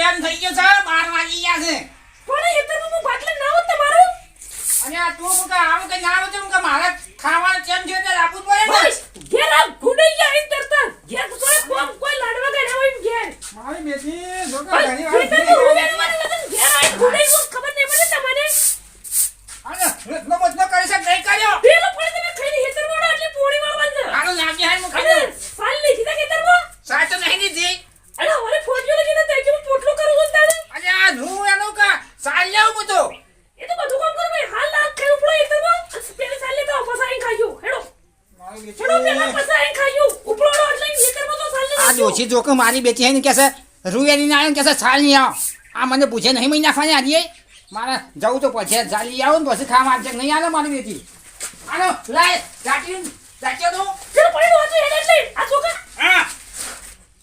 એટલે થઈ ગયો છે બાર વાગી ગયા છે. પણ હેતર હું બાટલે ના હોત તમારો? અને આ તું મુકા આમ કઈ ના આવે તો મુકા મારે ખાવાનું કેમ છે? રાખવું જ પડે ને. ઘેર આ ગુડાઈ ગયા આઈ તરતા. ઘેર તો કોમ કોઈ લાડવા ગયા હોય ઘેર. મારી મેથી જો કે ઘણી વાર ઘેર આ ગુડાઈ હું ખબર નહીં પડે તમને અને રત્નો બચનો કરી શક નહીં કર્યો પેલો પડે તમે ખાઈને હેતર મોડા એટલે પોણી વાળવાનું આનું લાગે હાય મુકા અને સાલ લઈ દીધા ખેતરમાં સાચો નહીં દીધી અરે હવે ફોજીઓ લઈ દીધા તે હું પોટલો કરું છું તારે અને આ હું એનું કા સાલ લેવું હું તો એ તો બધું કામ કરું ભાઈ હાલ લાલ ખાઈ ઉપડો હેતરમાં પેલે સાલ લેતા ફસાઈ ખાયું હેડો મારી હેડો પેલા બેટી ફસાઈ ખાયું ઉપડો એટલે હેતરમાં તો સાલ આ ડોશી જો કે મારી બેટી હે ને કે રૂવેરી ના આવ્યો ને કે છે નહીં આવો. આ મને પૂછે નહીં મહિના ખાને આવીએ મારે જવું તો પછી ચાલી આવું ને પછી ખાવા આવશે નહીં આવે મારી બેટી. આનો લાય ચાટી જાટ્યો તું. પેલો પડી વાંચો હેડ એટલે. આ છોકરા હા.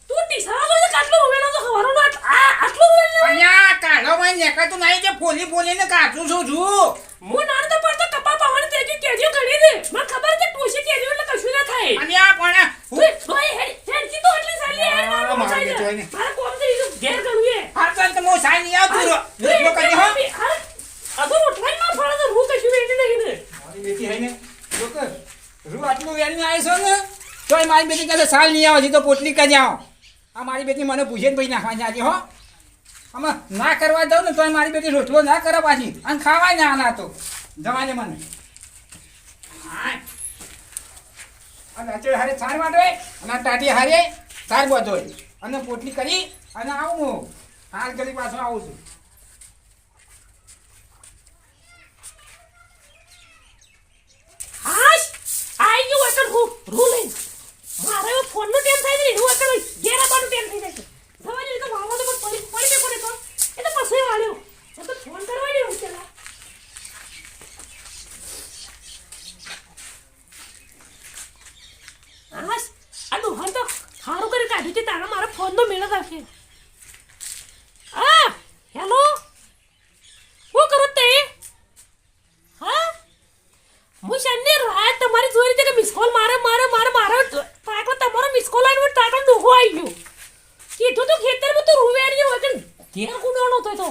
તું ટીસા તો કાટલો ઉવેલો તો ખવાનો ના આ આટલો ઉવેલો અહીંયા કાઢો માં નેકાતું નહીં જે ફોલી ફોલીને કાઢું છું છું. હું નાન તો પડતો કપા પાવાની તે કે કેજો ગણી દે. મને ખબર છે ટોશી કેજો એટલે કશું ના થાય. અને આ પણ તું ભાઈ હેડ હેડ કી તો. એટલે સાલી હેડ આ, મારો મચાઈ જોઈને. દે મારા કોમ તો ઘેર ગણું એ. હાલ તો હું સાઈ નહીં આવતું રો એટલો કરી હો. અગર ઉઠવાઈ માં ફળા તો હું કશું વેડી નહીં ને. મારી બેટી હે ને જો કે રૂ આટલું વેરીને આવી છો ને તોય મારી બેટી કહે સાલ નહીં આવો તો પોટલી કરી આવો આ મારી બેટી મને પૂછે ને ભાઈ નાખવા આજે હો. આમાં ના કરવા દઉં ને તોય મારી બેટી રોટલો ના કરે પાછી. અને ખાવાય ના આના તો. જવા દે મને. અને અચળ હારે સાર માટે અને આ ટાટી હારે સાર બધો અને પોટલી કરી અને આવું. હું હાલ ગલી પાછો આવું છું. હાશ! આઈ કાઢ્યું છે, તારા મારા ફોન નો મેળ રાખે આ હેલો શું કરો તે? હા? હું શનિ રાત તમારી જોઈ રીતે મિસ કોલ મારે મારે મારે, મારો તાકો તમારો મિસ કોલ આવ્યો તાકો ડોહો આવી ગયો. કીધું તો ખેતરમાં તો રૂવેરી ગયો કે ઘેર ગુંડાણો તો તો.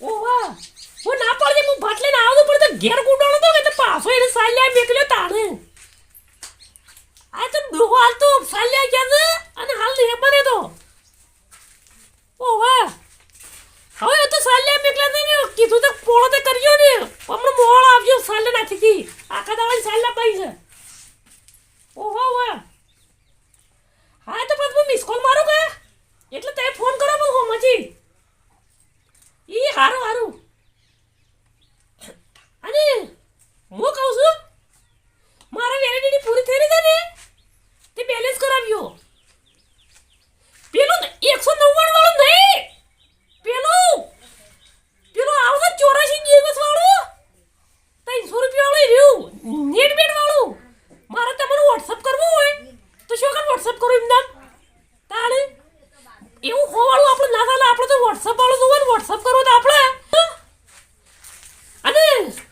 ઓ વાહ હું ના પડે હું ભાત લઈને આવતો પડે તો ઘેર ગુંડાણો તો કે પાછો એને સાલ્યા મેકલ્યો તાણે આ તો ડોહો હાલ તો સાલ્યા ગયા છે અને હાલ નહીં બને તો ઓ વાહ હવે એ તો સાલ્યા મેકલા ને કીધું તો પોળો તે કર્યો ને હમણાં મોળ આવ્યો સાલે નાખી હતી આખા દાવાની સાલ્યા પાઈ છે ઓહો વાહ હા તો પછી હું મિસ કોલ મારું કે એટલે તે ફોન કરો પણ હું મજી ઈ હારું હારું અને હું કહું છું મારા વેલિડિટી પૂરી થઈ રહી છે ને તે બેલેન્સ કરાવ્યો પેલું એકસો નવ્વાણું વાળું નહીં પેલું પેલું આવશે ચોરાશી દિવસ વાળું ત્રણસો રૂપિયા વાળું રહ્યું નેટ બેટ વાળું મારે તમને વોટ્સઅપ કરવું હોય તો શું કામ વોટ્સઅપ કરું એમ નામ તાણે એવું હોવાળું આપણે ના ચાલે આપણે તો વોટ્સઅપ વાળું જોવું ને વોટ્સઅપ કરવું તો આપણે અને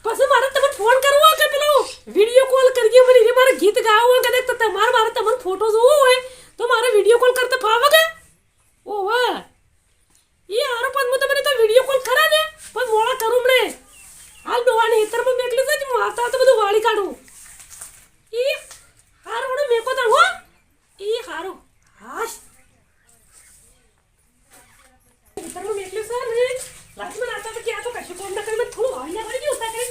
પછી મારે તમને ફોન કરવો હોય કે પેલો વીડિયો કોલ કરીએ મને એ મારે ગીત ગાવું હોય કદાચ તો તમારે મારે તમને ફોટો જોવો હોય તો મારે વીડિયો કોલ કરતા ફાવે કે ઓ વાહ એ હારો પણ હું તમને તો વીડિયો કોલ ખરા ને પણ મોડા કરું મણે હાલ ડોવાની હેતરમાં મેકલી છે હું આવતા તો બધું વાળી કાઢું ઈ હારો મને મેકો તા હો ઈ હારો હાશ હેતરમાં મેકલી છે ને લાસ્ટમાં આવતા તો ક્યાં તો કશું કોમ ના કરી મને થોડું વાળી ના કરી દઉં તા કરી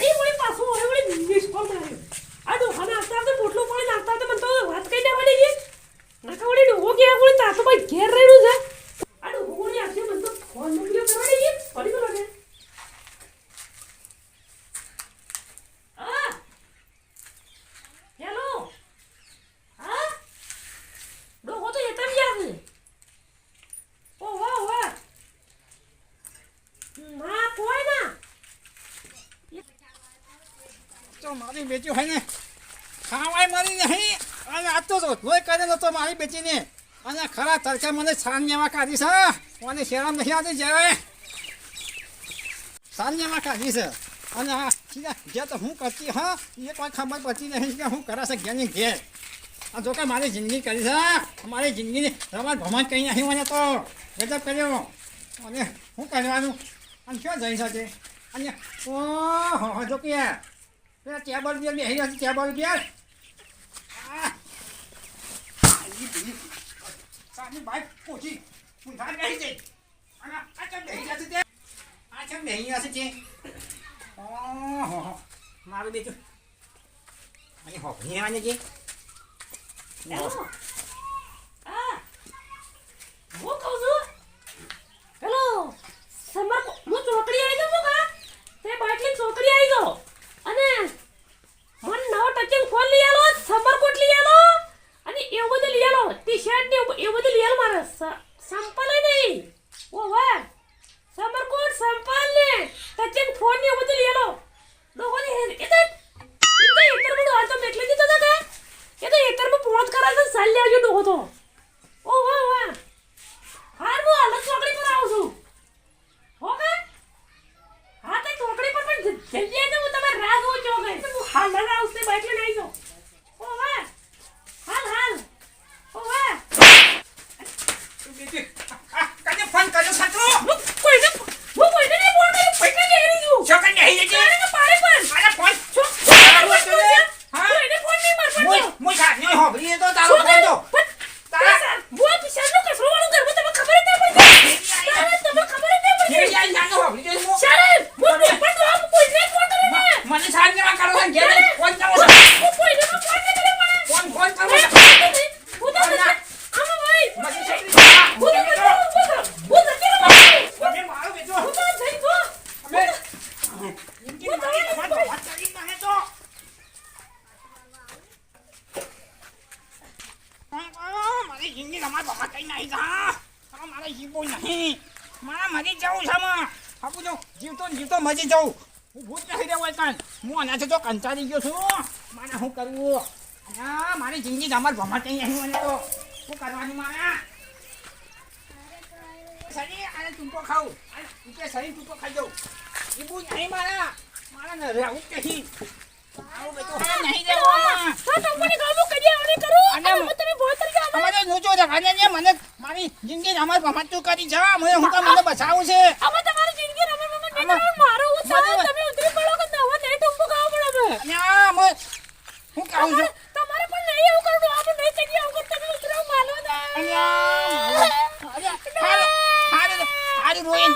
એ વળી પાછું વળી વળી મિસ કોલ માર્યો આ ડોહાને આવતા આવતા પોટલો પાણી નાખતા આવતા મને તો વાત કઈ દેવા દે નાકા વળી ડોહો ગયા વળી તા તો ભાઈ ઘેર રહેલું છે આ ડોહો વળી આવશે મને તો ફોન મૂક્યો કરવા દે પડી ગયો ને આ હેલો હા ડોહો તો એતમ ગયા છે ઓ વાહ વાહ ના કોઈ ના તો મારી બેટી હોય ને, ખાવાય મારી નહીં. અને આ તો રોટલોય કરે નતો મારી બેટીને. અને ખરા તડકા મને લેવા કાઢી છે. મને શેરામ નહીં આવતી જરાય સાનિયામાં કાઢી છે. અને આ સીધા જે તો હું કરતી, હા, એ કોઈ ખબર પડતી નહીં કે હું કરાશે ઘેરની ઘેર. આ જો કે મારી જિંદગી કરી છે મારી જિંદગીની રમત ભમત કંઈ નહીં મને તો. ગજબ કર્યો. અને શું કરવાનું અને ક્યાં જઈ શકે અને, ઓહો જો કે ટેબલ બિયર બેસી છે ટેબલ બીજી સાની બાઈક હું ધાર બેસી જઈ. અને આ ચમ બેસી છે તે? આ ચમ બેસી છે તે? ઓહો મારું બેટું. અને હોભળી આવે. છે હું કહું છું હેલો સમર હું ચોકડી આવી જાઉં છું કા તે બાટલી ચોકડી આવી જાઓ અને મને નવો ટચિંગ ફોન લઈ આલો સમર કોટ લઈ આલો અને એવું બધું લઈ આલો ટી શર્ટ ને એવું એવું બધું લઈ આલો મારે સંપલ નહીં ઓ વાહ સમર કોટ સંપલ ને ટચિંગ ફોન ને એવું બધું લઈ આલો ડોકો ને એ તો એ તો એકર બધું આ તો મેકલી દીધો તો કે એ તો એકરમાં પહોંચ કરાવે છે ડોહો તો. ઓ વાહ વાહ. હાર હું હાલ ચોકડી પર આવું છું. હો કે હા તે ચોકડી પર પણ જલ્દી આવી હું તમારે રાહ જોઉં છું કે હું હાલ જ આવું બાઇક લઈને આવી જાઉં. ઓ વાહ. હાલ હાલ. ઓ વાહ. કાજે ફોન કર્યો સાચો હું કોઈને હું કોઈને નહીં ફોન છું ને મારા છો? હા? કોઈને નહીં તો તારો ફોન તો તારા કેવી આઈ નાનો હોભળી જો હું મને સાની માં કરો છે ઘેર આઈ ફોન કરો છે ફોન ફોન કરો છે મને છોકરી મને મારો બેટો અમે જિંદગી મારી તમાર વાત કરી મને તો મારી જિંદગી તમાર બહાર કઈ નહીં જા નહીં મરી જવું છે માં મરી જવું નહીં તો કંટાળી ગયો છું મારે શું કરવું કઈ નહીં તો મારા ખાઈ જાઉં જીવવું નહીં મારા મારા રહેવું નહીં હા નહીં રહેવું આમાં. અમારે હું છે ખાને ને મને મારી જિંદગી અમાર પમાતું કરી જા મને હું તો મને બચાવું છે. અને આ મ- હું કહું છું. તમારે પણ નહીં એવું કરવું આપણે નહીં કરીએ આવું તમે ઉતરાવ માલો અને અરે, હારે, રોઈ.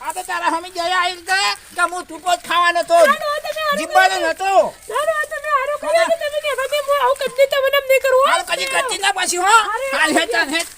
આ તો તારા હમી જયા આવી રીતે કે હું ટૂંકો જ ખાવાનો તો જીવવાનો નતો. હાલ કદી કરતી ના પાછી હો. હાલ હેત હેત